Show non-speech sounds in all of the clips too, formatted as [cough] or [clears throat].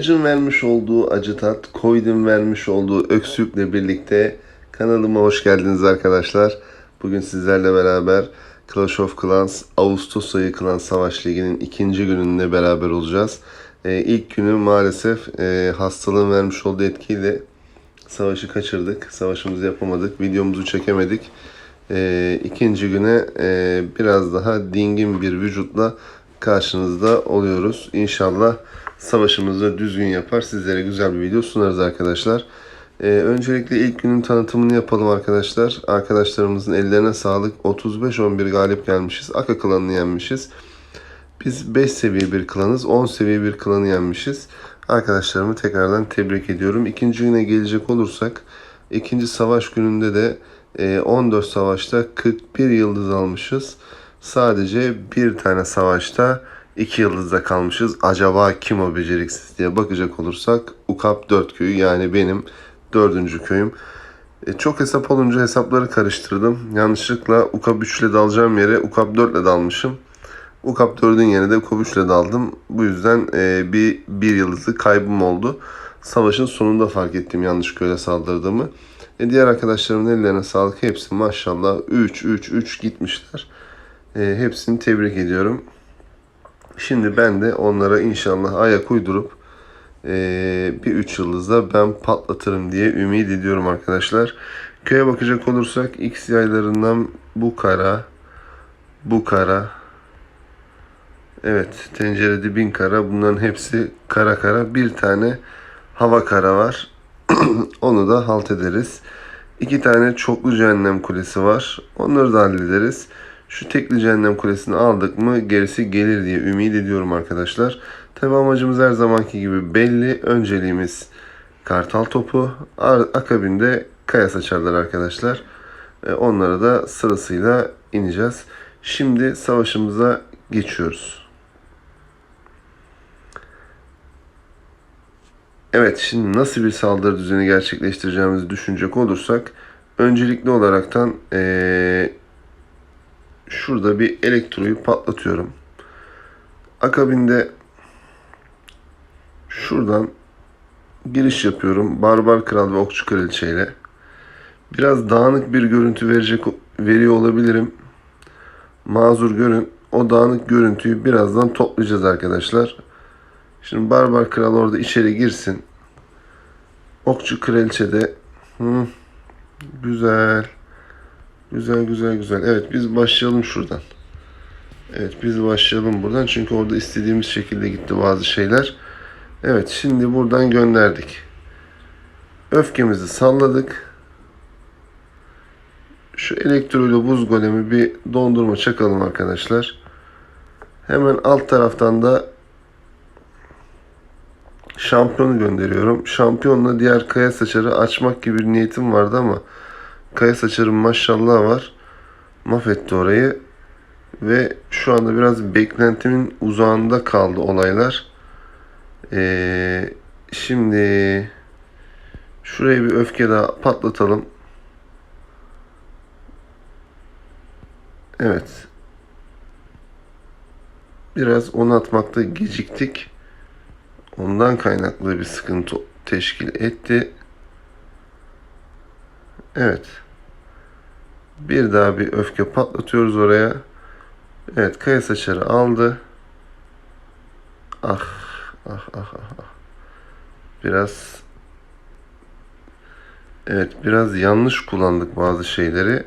İlacın vermiş olduğu acı tat, Covid'in vermiş olduğu öksürükle birlikte kanalıma hoş geldiniz arkadaşlar. Bugün sizlerle beraber Clash of Clans Ağustos ayı Klan Savaş Ligi'nin ikinci gününde beraber olacağız. Ee, ilk günü maalesef e, hastalığın vermiş olduğu etkiyle savaşı kaçırdık. Savaşımızı yapamadık, videomuzu çekemedik. Ee, ikinci güne e, biraz daha dingin bir vücutla karşınızda oluyoruz. İnşallah savaşımızı düzgün yapar. Sizlere güzel bir video sunarız arkadaşlar. Ee, öncelikle ilk günün tanıtımını yapalım arkadaşlar. Arkadaşlarımızın ellerine sağlık. 35-11 galip gelmişiz. Aka klanını yenmişiz. Biz 5 seviye bir klanız. 10 seviye bir klanı yenmişiz. Arkadaşlarımı tekrardan tebrik ediyorum. İkinci güne gelecek olursak ikinci savaş gününde de e, 14 savaşta 41 yıldız almışız. Sadece bir tane savaşta 2 yıldızda kalmışız. Acaba kim o beceriksiz diye bakacak olursak UKAP 4 köyü yani benim dördüncü köyüm. E, çok hesap olunca hesapları karıştırdım. Yanlışlıkla UKAP 3 ile dalacağım yere UKAP 4 ile dalmışım. UKAP 4'ün yerine de UKAP 3 ile daldım. Bu yüzden e, bir, bir yıldızlı kaybım oldu. Savaşın sonunda fark ettim yanlış köyle saldırdığımı. E, diğer arkadaşlarımın ellerine sağlık. Hepsi maşallah 3 3 3 gitmişler. E, hepsini tebrik ediyorum. Şimdi ben de onlara inşallah ayak uydurup e, bir 3 yıldızda ben patlatırım diye ümit ediyorum arkadaşlar. Köye bakacak olursak X yaylarından bu kara, bu kara, evet tencere dibin kara bunların hepsi kara kara. Bir tane hava kara var. [clears throat] Onu da halt ederiz. İki tane çoklu cehennem kulesi var. Onları da hallederiz. Şu tekli cehennem kulesini aldık mı gerisi gelir diye ümit ediyorum arkadaşlar. Tabi amacımız her zamanki gibi belli. Önceliğimiz kartal topu. Akabinde kaya saçarlar arkadaşlar. E, Onlara da sırasıyla ineceğiz. Şimdi savaşımıza geçiyoruz. Evet şimdi nasıl bir saldırı düzeni gerçekleştireceğimizi düşünecek olursak öncelikli olaraktan eee şurada bir elektroyu patlatıyorum. Akabinde şuradan giriş yapıyorum. Barbar Kral ve Okçu Kraliçe ile. Biraz dağınık bir görüntü verecek veriyor olabilirim. Mazur görün. O dağınık görüntüyü birazdan toplayacağız arkadaşlar. Şimdi Barbar Kral orada içeri girsin. Okçu Kraliçe de hı, güzel. Güzel güzel güzel. Evet biz başlayalım şuradan. Evet biz başlayalım buradan. Çünkü orada istediğimiz şekilde gitti bazı şeyler. Evet şimdi buradan gönderdik. Öfkemizi salladık. Şu elektroyla buz golemi bir dondurma çakalım arkadaşlar. Hemen alt taraftan da şampiyonu gönderiyorum. Şampiyonla diğer kaya saçarı açmak gibi bir niyetim vardı ama kaya saçarım maşallah var. Mahvetti orayı. Ve şu anda biraz beklentimin uzağında kaldı olaylar. Ee, şimdi şuraya bir öfke daha patlatalım. Evet. Biraz onu atmakta geciktik. Ondan kaynaklı bir sıkıntı teşkil etti. Evet. Bir daha bir öfke patlatıyoruz oraya. Evet kaya saçarı aldı. Ah ah ah ah. ah. Biraz Evet biraz yanlış kullandık bazı şeyleri.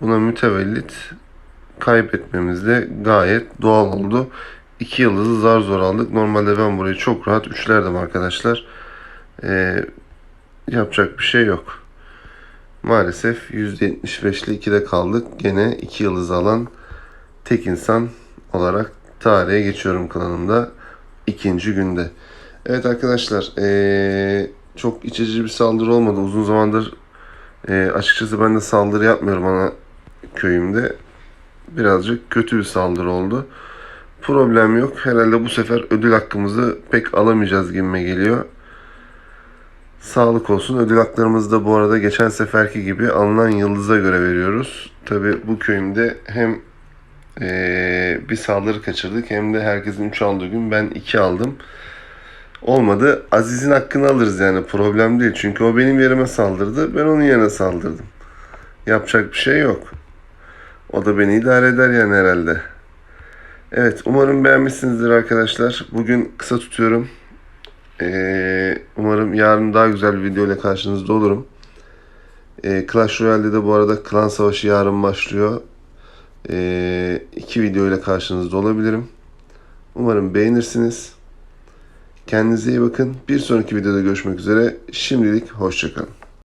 Buna mütevellit kaybetmemiz de gayet doğal oldu. 2 yıldızı zar zor aldık. Normalde ben burayı çok rahat üçlerdim arkadaşlar. Ee, yapacak bir şey yok. Maalesef %75'li 2'de kaldık. Gene 2 yıldız alan tek insan olarak tarihe geçiyorum klanımda ikinci günde. Evet arkadaşlar ee, çok içici bir saldırı olmadı. Uzun zamandır ee, açıkçası ben de saldırı yapmıyorum ana köyümde. Birazcık kötü bir saldırı oldu. Problem yok. Herhalde bu sefer ödül hakkımızı pek alamayacağız gibime geliyor. Sağlık olsun. Ödül haklarımızı da bu arada geçen seferki gibi alınan yıldıza göre veriyoruz. Tabi bu köyümde hem ee, bir saldırı kaçırdık hem de herkesin 3 aldığı gün ben 2 aldım. Olmadı. Aziz'in hakkını alırız yani problem değil. Çünkü o benim yerime saldırdı. Ben onun yerine saldırdım. Yapacak bir şey yok. O da beni idare eder yani herhalde. Evet umarım beğenmişsinizdir arkadaşlar. Bugün kısa tutuyorum. Ee, umarım yarın daha güzel bir video ile karşınızda olurum. Ee, Clash Royale'de de bu arada klan savaşı yarın başlıyor. Ee, iki video ile karşınızda olabilirim. Umarım beğenirsiniz. Kendinize iyi bakın. Bir sonraki videoda görüşmek üzere. Şimdilik hoşçakalın.